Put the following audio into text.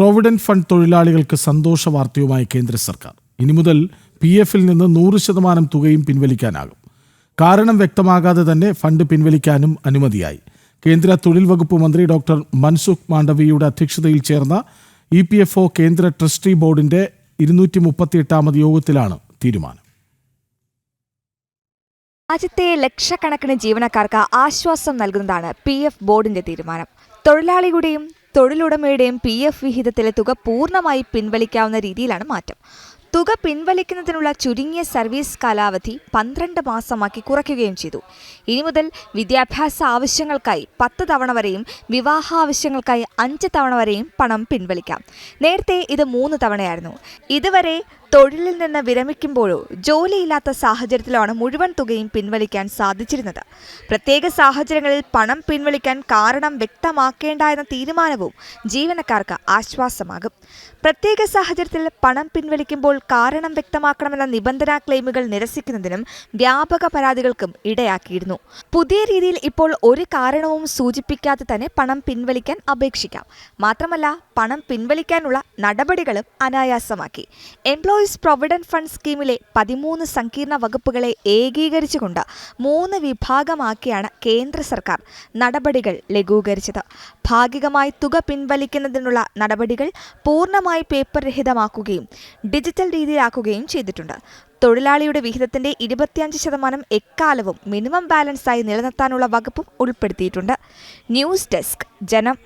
Provident fund തൊഴിലാളികൾക്ക് സന്തോഷ വാർത്തയുമായി കേന്ദ്ര സർക്കാർ. ഇനി മുതൽ പി എഫിൽ നിന്ന് നൂറ് ശതമാനം തുകയും പിൻവലിക്കാനാകും. കാരണം വ്യക്തമാകാതെ തന്നെ ഫണ്ട് പിൻവലിക്കാനും അനുമതിയായി. കേന്ദ്ര തൊഴിൽ വകുപ്പ് മന്ത്രി ഡോക്ടർ മൻസുഖ് മാണ്ഡവിയുടെ അധ്യക്ഷതയിൽ ചേർന്ന ഇ പി എഫ് ഒ കേന്ദ്ര ട്രസ്റ്റി ബോർഡിന്റെ ഇരുന്നൂറ്റി മുപ്പത്തിയെട്ടാമത് യോഗത്തിലാണ് തീരുമാനം. രാജ്യത്തെ ലക്ഷക്കണക്കിന് ജീവനക്കാർക്ക് ആശ്വാസം നൽകുന്നതാണ് പി എഫ് ബോർഡിന്റെ തീരുമാനം. തൊഴിലാളിയുടെയും തൊഴിലുടമയുടെയും പി എഫ് വിഹിതത്തിലെ തുക പൂർണമായി പിൻവലിക്കാവുന്ന രീതിയിലാണ് മാറ്റം. തുക പിൻവലിക്കുന്നതിനുള്ള ചുരുങ്ങിയ സർവീസ് കാലാവധി പന്ത്രണ്ട് മാസമാക്കി കുറയ്ക്കുകയും ചെയ്തു. ഇനി മുതൽ വിദ്യാഭ്യാസ ആവശ്യങ്ങൾക്കായി പത്ത് തവണ വരെയും വിവാഹ ആവശ്യങ്ങൾക്കായി അഞ്ച് തവണ വരെയും പണം പിൻവലിക്കാം. നേരത്തെ ഇത് മൂന്ന് തവണയായിരുന്നു. ഇതുവരെ തൊഴിലിൽ നിന്ന് വിരമിക്കുമ്പോഴോ ജോലിയില്ലാത്ത സാഹചര്യത്തിലാണ് മുഴുവൻ തുകയും പിൻവലിക്കാൻ സാധിച്ചിരുന്നത്. പ്രത്യേക സാഹചര്യങ്ങളിൽ പണം പിൻവലിക്കാൻ കാരണം വ്യക്തമാക്കേണ്ട എന്ന തീരുമാനവും ജീവനക്കാർക്ക് ആശ്വാസമാകും. പ്രത്യേക സാഹചര്യത്തിൽ പണം പിൻവലിക്കുമ്പോൾ കാരണം വ്യക്തമാക്കണമെന്ന നിബന്ധനാ ക്ലെയിമുകൾ നിരസിക്കുന്നതിനും വ്യാപക പരാതികൾക്കും ഇടയാക്കിയിരുന്നു. പുതിയ രീതിയിൽ ഇപ്പോൾ ഒരു കാരണവും സൂചിപ്പിക്കാതെ തന്നെ പണം പിൻവലിക്കാൻ അപേക്ഷിക്കാം. മാത്രമല്ല പണം പിൻവലിക്കാനുള്ള നടപടികളും അനായാസമാക്കി. എംപ്ലോയീസ് പ്രൊവിഡന്റ് ഫണ്ട് സ്കീമിലെ പതിമൂന്ന് സങ്കീർണ വകുപ്പുകളെ ഏകീകരിച്ചുകൊണ്ട് മൂന്ന് വിഭാഗമാക്കിയാണ് കേന്ദ്ര സർക്കാർ നടപടികൾ ലഘൂകരിച്ചത്. ഭാഗികമായി തുക പിൻവലിക്കുന്നതിനുള്ള നടപടികൾ പൂർണമായി പേപ്പർ രഹിതമാക്കുകയും ഡിജിറ്റൽ രീതിയിലാക്കുകയും ചെയ്തിട്ടുണ്ട്. തൊഴിലാളിയുടെ വിഹിതത്തിന്റെ ഇരുപത്തിയഞ്ച് ശതമാനം എക്കാലവും മിനിമം ബാലൻസായി നിലനിർത്താനുള്ള വകുപ്പും ഉൾപ്പെടുത്തിയിട്ടുണ്ട്. ന്യൂസ് ഡെസ്ക് ജനം